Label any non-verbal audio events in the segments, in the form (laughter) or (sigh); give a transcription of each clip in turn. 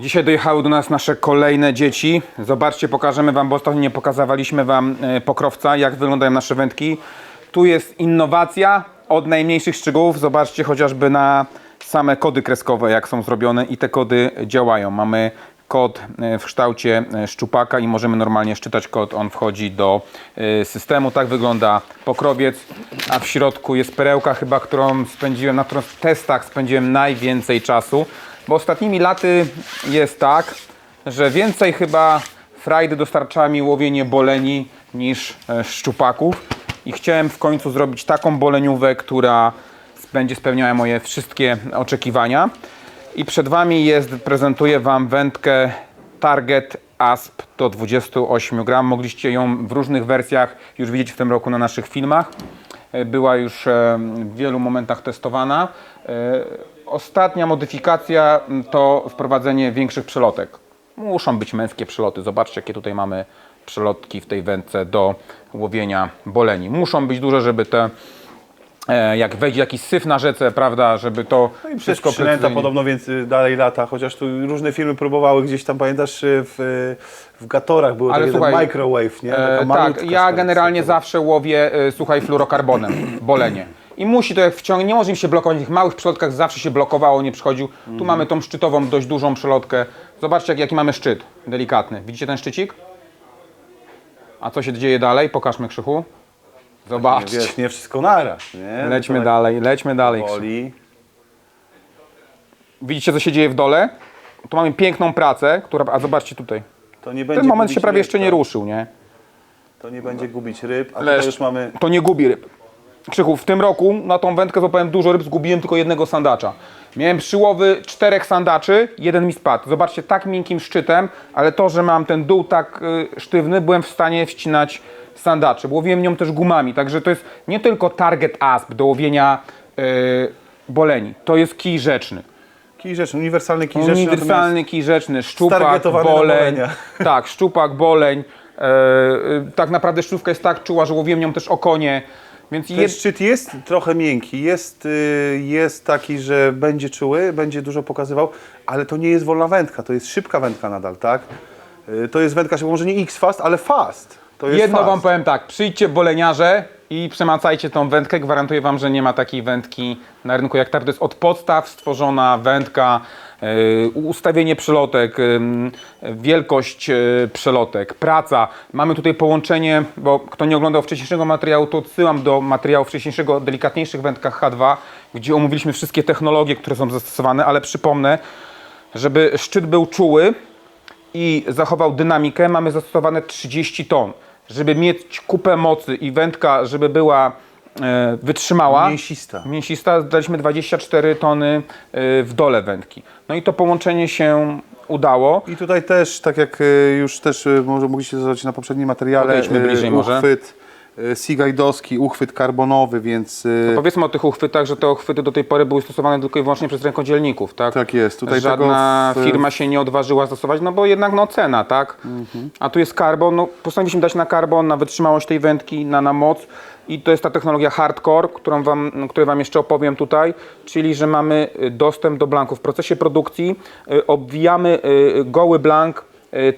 Dzisiaj dojechały do nas nasze kolejne dzieci. Zobaczcie, pokażemy Wam, bo ostatnio nie pokazywaliśmy Wam e, pokrowca, jak wyglądają nasze wędki. Tu jest innowacja od najmniejszych szczegółów. Zobaczcie chociażby na same kody kreskowe, jak są zrobione i te kody działają. Mamy kod e, w kształcie e, szczupaka i możemy normalnie szczytać kod. On wchodzi do systemu. Tak wygląda pokrowiec, a w środku jest perełka chyba, którą spędziłem, na którą w testach spędziłem najwięcej czasu. Bo ostatnimi laty jest tak, że więcej chyba frajdy dostarcza mi łowienie boleni niż e, szczupaków. I chciałem w końcu zrobić taką boleniówę, która będzie spełniała moje wszystkie oczekiwania. I przed Wami jest, prezentuję Wam wędkę Target ASP do 28 gram. Mogliście ją w różnych wersjach już widzieć w tym roku na naszych filmach. E, Była już e, w wielu momentach testowana. E, Ostatnia modyfikacja m, to wprowadzenie większych przelotek. Muszą być męskie przeloty. Zobaczcie, jakie tutaj mamy przelotki w tej wędce do łowienia boleni. Muszą być duże, żeby te, e, jak wejdzie jakiś syf na rzece, prawda, żeby to No i wszystko przynęta podobno więc dalej lata, chociaż tu różne firmy próbowały gdzieś tam, pamiętasz, y, w, y, w Gatorach było Ale słuchaj, microwave, nie? E, tak, ja generalnie zawsze łowię, e, słuchaj, fluorokarbonem, bolenie. I musi to jak wciągnie, nie może im się blokować, w tych małych przelotkach zawsze się blokowało, nie przychodził. Tu Mhm. mamy tą szczytową, dość dużą przelotkę. Zobaczcie, jak, jaki mamy szczyt, delikatny. Widzicie ten szczycik? A co się dzieje dalej? Pokażmy Krzychu. Zobaczcie. Wiesz, nie wszystko naraz, nie? Lećmy To tak dalej, lećmy dalej. Krzychu. Widzicie, co się dzieje w dole? Tu mamy piękną pracę, która, a zobaczcie tutaj. To nie będzie Ten moment gubić się prawie ryb, jeszcze nie tak. ruszył, nie? To nie będzie gubić ryb, a już mamy... To nie gubi ryb. Krzychu, w tym roku na tą wędkę złapałem dużo ryb, zgubiłem tylko jednego sandacza. Miałem przyłowy czterech sandaczy, jeden mi spadł. Zobaczcie, tak miękkim szczytem, ale to, że mam ten dół tak y, sztywny, byłem w stanie wcinać sandacze. Łowiłem nią też gumami, także to jest nie tylko target asp do łowienia y, boleni. To jest kij rzeczny. Kij rzeczny, uniwersalny kij rzeczny, Uniwersalny kij rzeczny, szczupak, boleń. (laughs) Tak, szczupak, boleń. E, e, tak naprawdę szczówka jest tak czuła, że łowiłem nią też okonie. Więc Ten jest, szczyt jest trochę miękki, jest, y, jest taki, że będzie czuły, będzie dużo pokazywał, ale to nie jest wolna wędka, to jest szybka wędka nadal, tak? Y, To jest wędka, może nie X-fast, ale fast. Jedno fast. wam powiem tak, przyjdźcie boleniarze i przemacajcie tą wędkę. Gwarantuję wam, że nie ma takiej wędki na rynku jak ta. To jest od podstaw stworzona wędka, yy, ustawienie przelotek, yy, wielkość yy, przelotek, praca. Mamy tutaj połączenie, bo kto nie oglądał wcześniejszego materiału, to odsyłam do materiału wcześniejszego o delikatniejszych wędkach H2, gdzie omówiliśmy wszystkie technologie, które są zastosowane, ale przypomnę, żeby szczyt był czuły, i zachował dynamikę, mamy zastosowane 30 ton. Żeby mieć kupę mocy i wędka, żeby była e, wytrzymała, Mięsista. mięsista, daliśmy 24 tony e, w dole wędki. No i to połączenie się udało. I tutaj też, tak jak y, już też może mogliście zobaczyć na poprzednim materiale, Podejdźmy bliżej może. uchwyt Seaguide'owski, uchwyt karbonowy, więc y, Powiedzmy o tych uchwytach, że te uchwyty do tej pory były stosowane tylko i wyłącznie przez rękodzielników, tak? tak jest. Tutaj Żadna w- firma się nie odważyła zastosować, no bo jednak no cena, tak? A tu jest karbon, no postanowiliśmy dać na karbon, na wytrzymałość tej wędki, na, na moc i to jest ta technologia hardcore, którą wam, której Wam jeszcze opowiem tutaj, czyli że mamy y, dostęp do blanku. W procesie produkcji y, obwijamy y, goły blank y,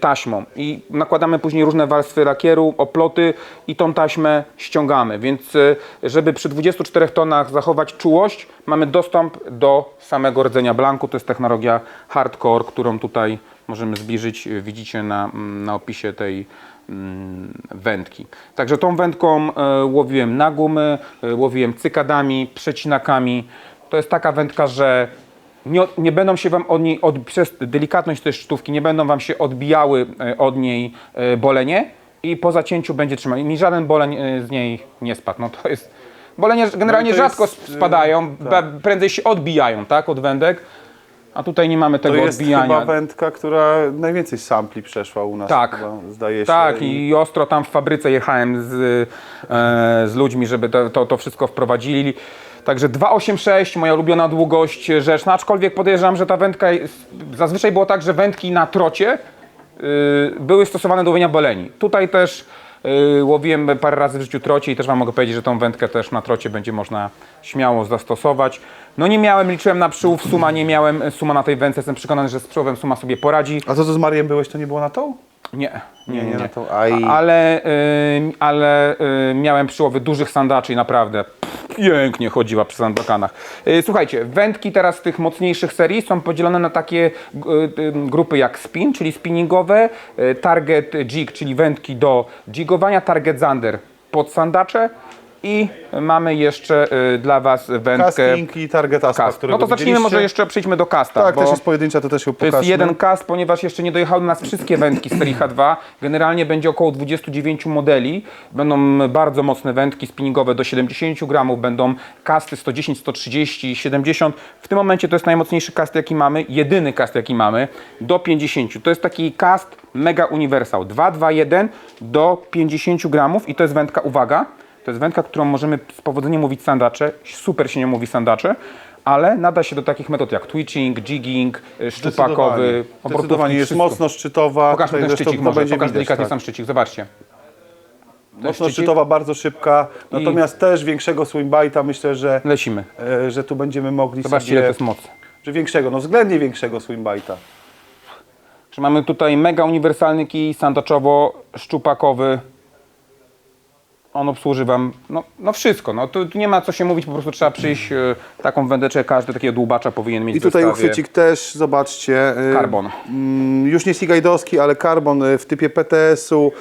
taśmą i nakładamy później różne warstwy lakieru, oploty i tą taśmę ściągamy, więc y, żeby przy 24 tonach zachować czułość, mamy dostęp do samego rdzenia blanku, to jest technologia hardcore, którą tutaj możemy zbliżyć, y, widzicie na, mm, na opisie tej mm, wędki. Także tą wędką łowiłem na gumy, łowiłem cykadami, przecinakami. To jest taka wędka, że nie, nie będą się Wam od niej, od, przez delikatność tej sztówki, nie będą Wam się odbijały e, od niej e, bolenie i po zacięciu będzie trzymać. Mi żaden boleń e, z niej nie spadł. No to jest... Bolenie generalnie No to rzadko jest, e, spadają, tak. prędzej się odbijają tak, od wędek, a tutaj nie mamy To tego jest odbijania. chyba wędka, która najwięcej sampli przeszła u nas. Tak. Chyba, zdaje się. Tak, i ostro tam w fabryce jechałem z, e, z ludźmi, żeby to, to, to wszystko wprowadzili. Także 2,86, moja ulubiona długość rzeczna, aczkolwiek podejrzewam, że ta wędka, jest, zazwyczaj było tak, że wędki na trocie y, były stosowane do łowienia boleni. Tutaj też Yy, łowiłem parę razy w życiu trocie i też Wam mogę powiedzieć, że tą wędkę też na trocie będzie można śmiało zastosować. No nie miałem, liczyłem na przyłów suma, nie miałem e, suma na tej wędce, jestem przekonany, że z przyłowem suma sobie poradzi. A to, co z Mariem byłeś, to nie było na tą? Nie, nie, nie. nie, na to- aj. A- Ale, y, ale y, miałem przyłowy dużych sandaczy i naprawdę pff, pięknie chodziła przy sandokanach. Y, słuchajcie, wędki teraz z tych mocniejszych serii są podzielone na takie y, grupy jak spin, czyli spinningowe, y, target jig, czyli wędki do jigowania, target zander pod sandacze i mamy jeszcze y, dla Was wędkę Casting i Target Aspa, cast. którego No to zacznijmy widzieliście. może jeszcze, przejdźmy do casta. Tak, bo... też jest pojedyncza, to też ją To jest jeden cast, ponieważ jeszcze nie dojechały do nas wszystkie wędki z serii H2. Generalnie będzie około 29 modeli. Będą bardzo mocne wędki spinningowe do 70 gramów, będą casty 110, 130, 70. W tym momencie to jest najmocniejszy cast jaki mamy, jedyny cast jaki mamy, do 50. To jest taki cast mega uniwersal. 221 do 50 gramów i to jest wędka, uwaga, to jest wędka, którą możemy z powodzeniem mówić sandacze. Super się nie mówi sandacze. Ale nada się do takich metod jak twitching, jigging, y, szczupakowy, Zdecydowanie jest wszystko. mocno szczytowa. Pokażmy ten szczycik może, będzie pokaż widać, delikatnie tak. sam szczycik, zobaczcie. Mocno szczytowa, bardzo szybka. Natomiast też większego swingbite'a myślę, że, Lecimy. e, że tu będziemy mogli Zobaczcie sobie... ile to jest moc. Że większego, no względnie większego swingbite'a. Że mamy tutaj mega uniwersalny kij sandaczowo-szczupakowy. On obsłuży Wam no, no wszystko. No, tu, tu nie ma co się mówić, po prostu trzeba przyjść. e, taką wędeczkę każdy takiego dłubacza powinien mieć I w tutaj zestawie. uchwycik też, zobaczcie. e, Karbon. mm, Już nie Sigajdowski, ale karbon e, w typie PTS-u,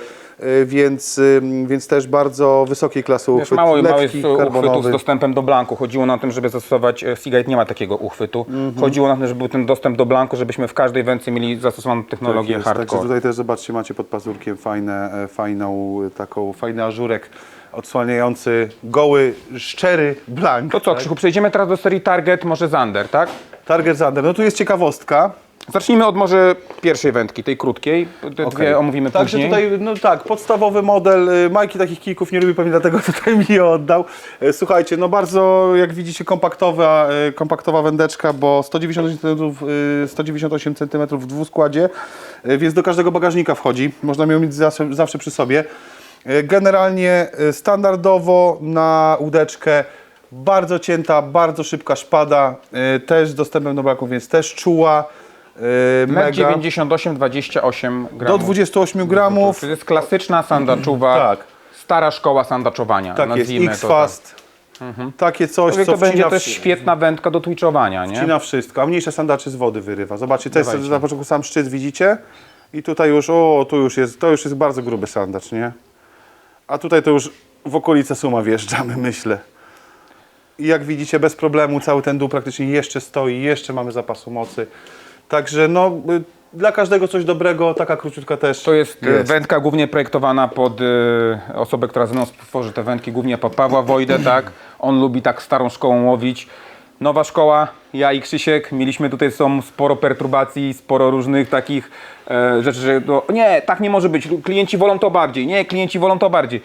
więc, e, więc też bardzo wysokiej klasy Wiesz, uchwyt. mało, mało jest uchwytów z dostępem do blanku. Chodziło na tym, żeby zastosować, e, Seagate nie ma takiego uchwytu. Mhm. Chodziło na tym, żeby był ten dostęp do blanku, żebyśmy w każdej wędce mieli zastosowaną technologię Tak jest, Także hardcore. tutaj też zobaczcie, macie pod pazurkiem fajne, e, fajną e, taką, fajny ażurek odsłaniający goły, szczery blank. To co, Krzychu, przejdziemy teraz do serii Target, może Zander, tak? Target Zander. No tu jest ciekawostka. Zacznijmy od może pierwszej wędki, tej krótkiej. Te dwie omówimy Także później. tutaj, no tak, podstawowy model. y, Majki takich kijków nie lubi, pewnie dlatego (laughs) tutaj mi je oddał. E, Słuchajcie, no bardzo, jak widzicie, kompaktowa, e, kompaktowa wędeczka, bo 198 cm, y, 198 cm w dwuskładzie, e, więc do każdego bagażnika wchodzi. Można ją mieć zawsze, zawsze przy sobie. Generalnie standardowo na łódeczkę bardzo cięta, bardzo szybka szpada, też z dostępem do braku, więc też czuła. Metr Mega. 98, 28 Do gramów. 28 gramów. To jest klasyczna sandaczuwa, Tak. stara szkoła sandaczowania, Tak jest, nazwijmy to X-Fast. Takie coś, tak. co To będzie też świetna wędka do twitchowania, nie? wcina wszystko, a mniejsze sandaczy z wody wyrywa. Zobaczcie, to jest na początku sam szczyt, widzicie? I tutaj już, o, tu już jest, to już jest bardzo gruby sandacz, nie? A tutaj to już w okolice Suma wjeżdżamy, (laughs) myślę. I jak widzicie, bez problemu cały ten dół praktycznie jeszcze stoi, jeszcze mamy zapasu mocy. Także no, y, dla każdego coś dobrego, taka króciutka też To jest, e, wędka głównie projektowana pod e, osobę, która ze mną tworzy te wędki, głównie pod Pawła Wojdę, (clears throat) tak? On lubi tak starą szkołą łowić. Nowa szkoła, ja i Krzysiek, mieliśmy tutaj są sporo perturbacji, sporo różnych takich e, rzeczy, że no, nie, tak nie może być, klienci wolą to bardziej, nie, klienci wolą to bardziej.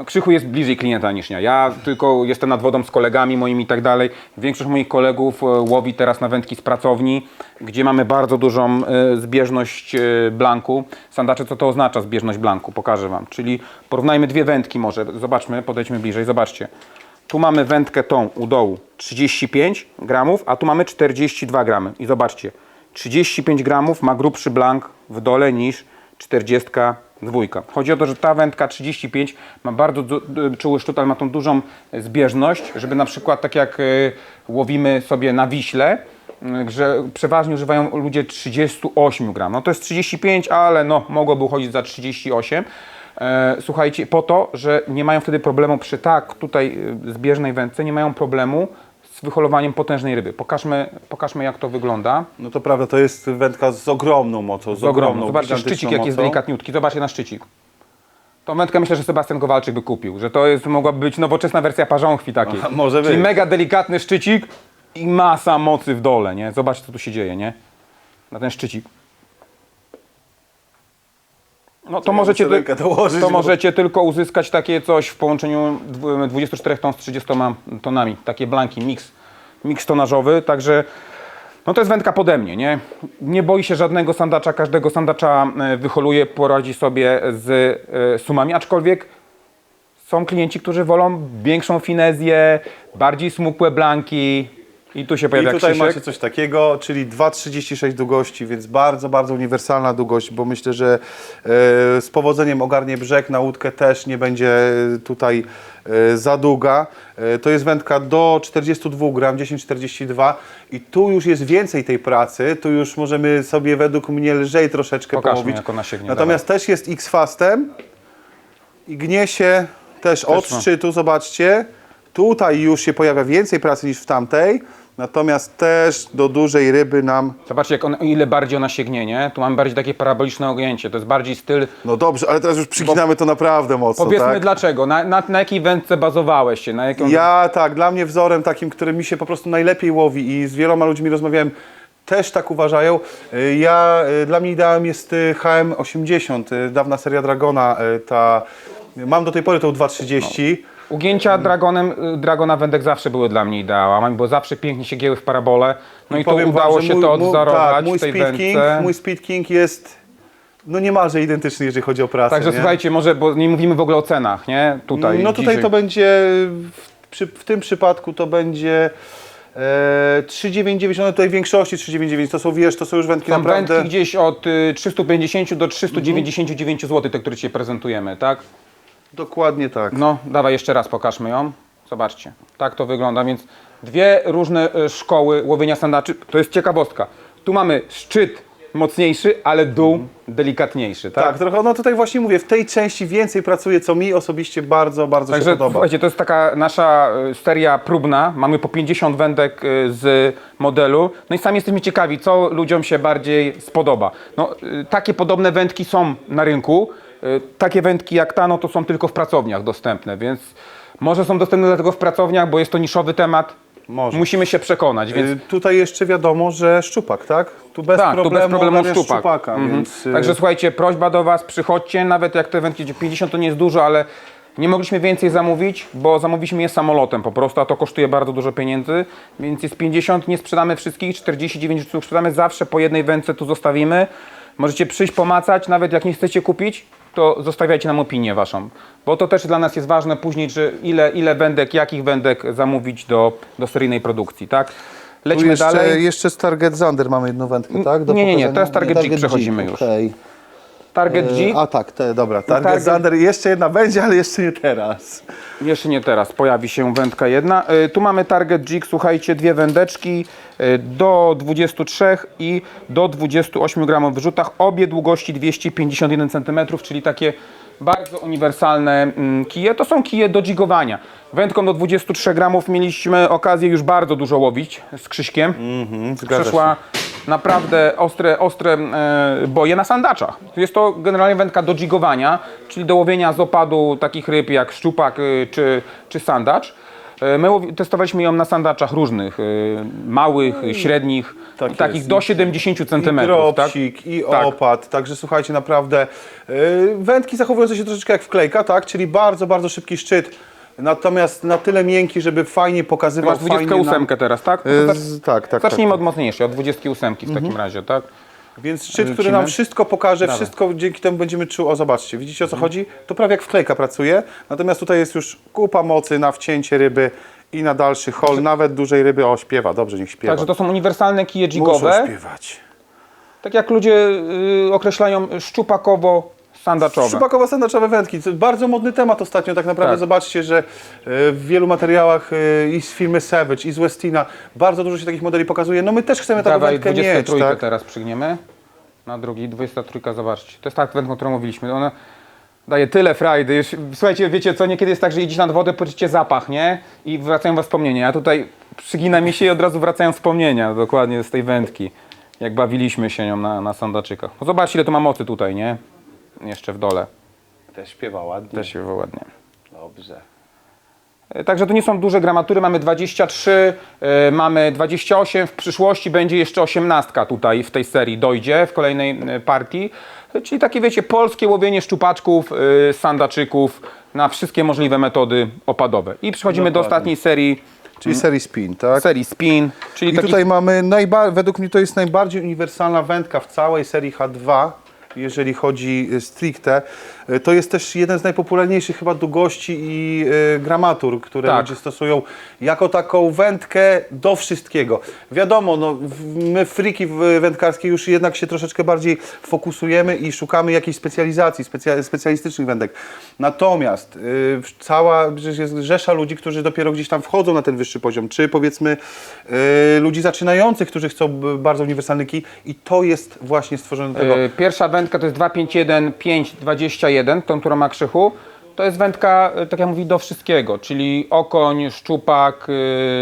No, Krzychu jest bliżej klienta niż ja. Ja tylko jestem nad wodą z kolegami moimi i tak dalej. Większość moich kolegów e, łowi teraz na wędki z pracowni, gdzie mamy bardzo dużą e, zbieżność e, blanku. Sandacze, co to oznacza zbieżność blanku? Pokażę Wam. Czyli porównajmy dwie wędki może. Zobaczmy, podejdźmy bliżej, zobaczcie. Tu mamy wędkę tą u dołu 35 gramów, a tu mamy 42 gramy. I zobaczcie, 35 gramów ma grubszy blank w dole niż 42. Chodzi o to, że ta wędka 35 ma bardzo czuły sztut, ale ma tą dużą zbieżność, żeby na przykład tak jak y, łowimy sobie na Wiśle, że przeważnie używają ludzie 38 gram. No to jest 35, ale no mogłoby uchodzić za 38. E, Słuchajcie, po to, że nie mają wtedy problemu przy tak tutaj zbieżnej wędce, nie mają problemu z wyholowaniem potężnej ryby. Pokażmy, pokażmy jak to wygląda. No to prawda, to jest wędka z ogromną mocą, z, Z ogromną. ogromną, Zobaczcie szczycik, jak jest delikatniutki. Zobaczcie na szczycik. Tą wędkę myślę, że Sebastian Kowalczyk by kupił, że to jest, mogłaby być nowoczesna wersja parzonchwi takiej. Aha, może Czyli być. mega delikatny szczycik i masa mocy w dole, nie? Zobaczcie, co tu się dzieje, nie? Na ten szczycik. No to ja możecie, ty- dołożyć, to bo- możecie tylko uzyskać takie coś w połączeniu dwu- 24 ton z 30 tonami. Takie blanki, mix, mix tonażowy, także No to jest wędka pode mnie, nie? Nie boi się żadnego sandacza, każdego sandacza e, wyholuje, poradzi sobie z e, sumami, aczkolwiek są klienci, którzy wolą większą finezję, bardziej smukłe blanki i tu się I pojawia tutaj Krzysiek. macie coś takiego, czyli 2,36 długości, więc bardzo, bardzo uniwersalna długość, bo myślę, że e, z powodzeniem ogarnie brzeg, na łódkę też nie będzie tutaj e, za długa. E, to jest wędka do 42 gram, 10,42 i tu już jest więcej tej pracy, tu już możemy sobie według mnie lżej troszeczkę Pokażmy, połowić. jak ona sięgnie, Natomiast też jest X-Fastem i gnie się też od ma. szczytu, zobaczcie. Tutaj już się pojawia więcej pracy niż w tamtej, natomiast też do dużej ryby nam... Zobaczcie, jak on, ile bardziej ona sięgnie, nie? Tu mamy bardziej takie paraboliczne ogięcie, to jest bardziej styl... No dobrze, ale teraz już przyginamy to naprawdę mocno, Powiedzmy tak? dlaczego, na, na, na jakiej wędce bazowałeś się, na jaką... Ja tak, dla mnie wzorem takim, który mi się po prostu najlepiej łowi i z wieloma ludźmi rozmawiałem, też tak uważają. Y, Ja, y, dla mnie ideałem jest y, HM80, y, dawna seria Dragona, ta... Mam do tej pory tą 230. Ugięcia Dragonem, y, Dragona wędek zawsze były dla mnie ideałem, bo zawsze pięknie się gieły w parabole. No i, powiem wam, udało że się mój- to mój- odwzorować tak, mój w tej Speed King, wędce. Mój Speed King jest no niemalże identyczny, jeżeli chodzi o pracę. Także nie? słuchajcie, może, bo nie mówimy w ogóle o cenach, nie? Tutaj, No tutaj dzisiaj. to będzie, w, przy, w tym przypadku to będzie e, 3,990, no tutaj w większości 3,990, to są wiesz, to są już wędki Są naprawdę... wędki gdzieś od y, 350 do 399 zł, te, które dzisiaj prezentujemy, tak? Dokładnie tak. No, dawaj jeszcze raz, pokażmy ją. Zobaczcie, tak to wygląda, więc dwie różne e, szkoły łowienia sandaczy. To jest ciekawostka. Tu mamy szczyt mocniejszy, ale dół delikatniejszy, tak? Tak, trochę, no tutaj właśnie mówię, w tej części więcej pracuję, co mi osobiście bardzo, bardzo Także się podoba. słuchajcie, to jest taka nasza e, seria próbna. Mamy po 50 wędek e, z modelu. No i sami jesteśmy ciekawi, co ludziom się bardziej spodoba. No, e, takie podobne wędki są na rynku. E, Takie wędki jak ta, no to są tylko w pracowniach dostępne, więc może są dostępne dlatego w pracowniach, bo jest to niszowy temat. Może. Musimy się przekonać, więc Y, Tutaj jeszcze wiadomo, że szczupak, tak? Tu bez tak, tu problemu, bez problemu ogarniasz szczupak. szczupaka, Mhm. więc... y, Także słuchajcie, prośba do Was, przychodźcie, nawet jak te wędki 50 to nie jest dużo, ale nie mogliśmy więcej zamówić, bo zamówiliśmy je samolotem po prostu, a to kosztuje bardzo dużo pieniędzy, więc jest 50, nie sprzedamy wszystkich, 49 sztuk sprzedamy, zawsze po jednej wędce tu zostawimy. Możecie przyjść, pomacać, nawet jak nie chcecie kupić, to zostawiajcie nam opinię Waszą, bo to też dla nas jest ważne później, czy ile, ile wędek, jakich wędek zamówić do, do seryjnej produkcji, tak? Lećmy jeszcze, dalej. jeszcze z Target Zander mamy jedną wędkę, tak? Do nie, nie, nie, teraz Target Jig przechodzimy już. okej. Target G. A tak, te, dobra. Target Target- Zander jeszcze jedna będzie, ale jeszcze nie teraz. Jeszcze nie teraz, pojawi się wędka jedna. Y, Tu mamy Target Jig, słuchajcie, dwie wędeczki y, do 23 i do 28 gramów w rzutach, obie długości 251 cm, czyli takie bardzo uniwersalne mm, kije. To są kije do jigowania. Wędką do 23 gramów mieliśmy okazję już bardzo dużo łowić z Krzyśkiem. zgadza Przeszła naprawdę ostre, ostre e, boje na sandaczach. Jest to generalnie wędka do jigowania, czyli do łowienia z opadu takich ryb jak szczupak y, czy, czy sandacz. E, My testowaliśmy ją na sandaczach różnych, y, małych, y, średnich, Tak i takich jest. do 70 I cm. Tak? dropsik, i Tak. opad, także słuchajcie, naprawdę yy, wędki zachowujące się troszeczkę jak wklejka, tak? Czyli bardzo, bardzo szybki szczyt, natomiast na tyle miękki, żeby fajnie pokazywał, Masz 28 fajnie nam- teraz, tak? Yy, tak, tak, Zacznijmy tak, od mocniejszej, od 28 w takim razie, tak? Więc szczyt, który nam wszystko pokaże, wszystko dzięki temu będziemy czuł. O, zobaczcie, widzicie o co chodzi? To prawie jak wklejka pracuje, natomiast tutaj jest już kupa mocy na wcięcie ryby i na dalszy hol, nawet dużej ryby. O, śpiewa, dobrze, niech śpiewa. Także to są uniwersalne kije Muszą jigowe. śpiewać. Tak jak ludzie y, określają szczupakowo-sandaczowe. Szczupakowo-sandaczowe wędki. To bardzo modny temat ostatnio. Tak naprawdę Tak. zobaczcie, że e, w wielu materiałach e, i z firmy Savage, i z Westina bardzo dużo się takich modeli pokazuje. No my też chcemy taką Dawaj wędkę 23 mieć, tak? teraz przygniemy. Na drugi, 23, zobaczcie. To jest tak wędką, o którą mówiliśmy. Ona daje tyle frajdy. Już, słuchajcie, wiecie co, niekiedy jest tak, że idziecie nad wodę, poczucie zapach, nie? I wracają was wspomnienia. Ja tutaj przygina mi się i od razu wracają wspomnienia dokładnie z tej wędki. Jak bawiliśmy się nią na, na sandaczykach. No zobaczcie, ile to ma mocy tutaj, nie? Jeszcze w dole. Też śpiewa ładnie. Też się ładnie. Dobrze. E, Także to nie są duże gramatury, mamy 23, e, mamy 28, w przyszłości będzie jeszcze 18 tutaj w tej serii dojdzie w kolejnej e, partii. Czyli takie wiecie, polskie łowienie szczupaczków, e, sandaczyków na wszystkie możliwe metody opadowe. I przechodzimy do Dokładnie. ostatniej serii czyli serii spin, tak? serii Spin, czyli I taki tutaj mamy, według mnie to jest najbardziej uniwersalna wędka w całej serii H2, jeżeli chodzi y, stricte. Y, To jest też jeden z najpopularniejszych chyba długości i gramatur, które Tak. ludzie stosują jako taką wędkę do wszystkiego. Wiadomo, no, my friki wędkarskie już jednak się troszeczkę bardziej fokusujemy i szukamy jakiejś specjalizacji, specja- specjalistycznych wędek. Natomiast y, cała, jest rzesza ludzi, którzy dopiero gdzieś tam wchodzą na ten wyższy poziom, czy powiedzmy y, ludzi zaczynających, którzy chcą bardzo uniwersalny kij i to jest właśnie stworzone do tego. E, Pierwsza wędka to jest 251 521, tą, którą ma Krzychu. To jest wędka, e, tak jak mówi, do wszystkiego, czyli okoń, szczupak,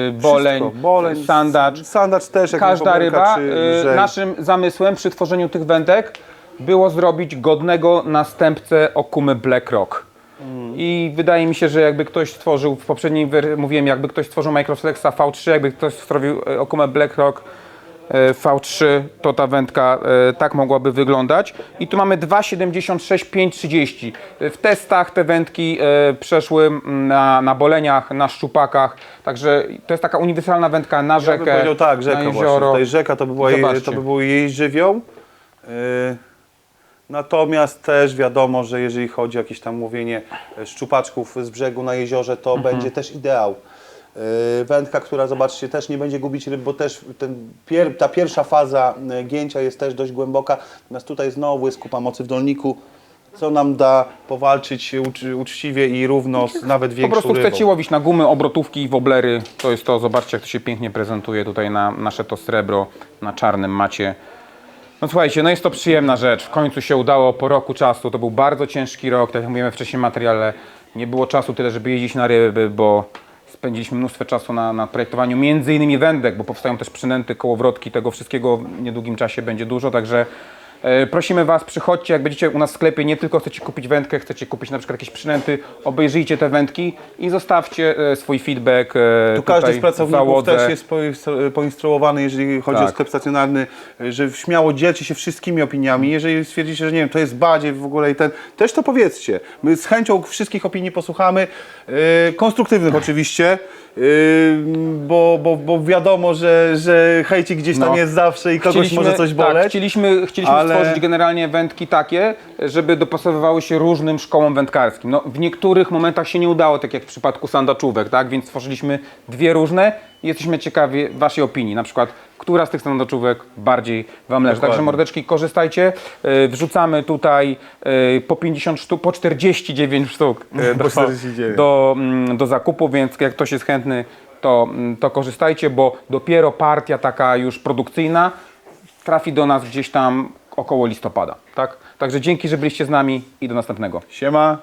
e, boleń, Wszystko. boleń, sandacz. Sandacz też, jak Każda ryba. czy e, lżej. Naszym zamysłem przy tworzeniu tych wędek było zrobić godnego następcę Okumy Black Rock. I wydaje mi się, że jakby ktoś stworzył, w poprzedniej wersji mówiłem, jakby ktoś stworzył Microflexa V3, jakby ktoś stworzył e, Okumę Black Rock V3, to ta wędka e, tak mogłaby wyglądać. I tu mamy 2,76, 5,30. W testach te wędki e, przeszły na, na boleniach, na szczupakach, także to jest taka uniwersalna wędka na Ja bym rzekę, powiedział tak, na rzeka właśnie. jezioro. Tutaj rzeka to by, była jej, to by był jej żywioł. Natomiast też wiadomo, że jeżeli chodzi o jakieś tam łowienie e, szczupaczków z brzegu na jeziorze, to Mhm. będzie też ideał. Yy, wędka, która zobaczcie też nie będzie gubić ryb, bo też pier, ta pierwsza faza e, gięcia jest też dość głęboka. Natomiast tutaj znowu jest kupa mocy w dolniku, co nam da powalczyć ucz, uczciwie i równo z nawet Po większą prostu rybą. chcecie łowić na gumy, obrotówki i woblery. To jest to, zobaczcie jak to się pięknie prezentuje tutaj na nasze to srebro na czarnym macie. No słuchajcie, no jest to przyjemna rzecz. W końcu się udało po roku czasu. To był bardzo ciężki rok, tak jak mówiłem wcześniej w materiale. Nie było czasu tyle, żeby jeździć na ryby, bo spędziliśmy mnóstwo czasu na, na projektowaniu między innymi wędek, bo powstają też przynęty, kołowrotki, tego wszystkiego w niedługim czasie będzie dużo, także prosimy Was, przychodźcie, jak będziecie u nas w sklepie, nie tylko chcecie kupić wędkę, chcecie kupić na przykład jakieś przynęty, obejrzyjcie te wędki i zostawcie e, swój feedback e, Tu każdy z pracowników też jest poinstru- poinstruowany, jeżeli chodzi o Tak. sklep stacjonarny, że śmiało dzielcie się wszystkimi opiniami. Jeżeli stwierdzicie, że nie wiem, to jest badzie w ogóle i ten, też to powiedzcie. My z chęcią wszystkich opinii posłuchamy, konstruktywnych oczywiście, bo, bo, bo wiadomo, że, że hejcik gdzieś tam No. jest zawsze i kogoś może coś Tak, boleć. chcieliśmy chcieliśmy ale- stworzyć generalnie wędki takie, żeby dopasowywały się różnym szkołom wędkarskim. No, w niektórych momentach się nie udało, tak jak w przypadku sandaczówek, tak? więc stworzyliśmy dwie różne i jesteśmy ciekawi Waszej opinii. Na przykład, która z tych sandaczówek bardziej Wam leży. Także Dokładnie. mordeczki, korzystajcie. Yy, Wrzucamy tutaj yy, po 50 sztuk, po 49 sztuk yy, do, 49. do, mm, do zakupu, więc jak ktoś jest chętny, to, mm, to korzystajcie, bo dopiero partia taka już produkcyjna trafi do nas gdzieś tam około listopada, tak? Także dzięki, że byliście z nami i do następnego. Siema.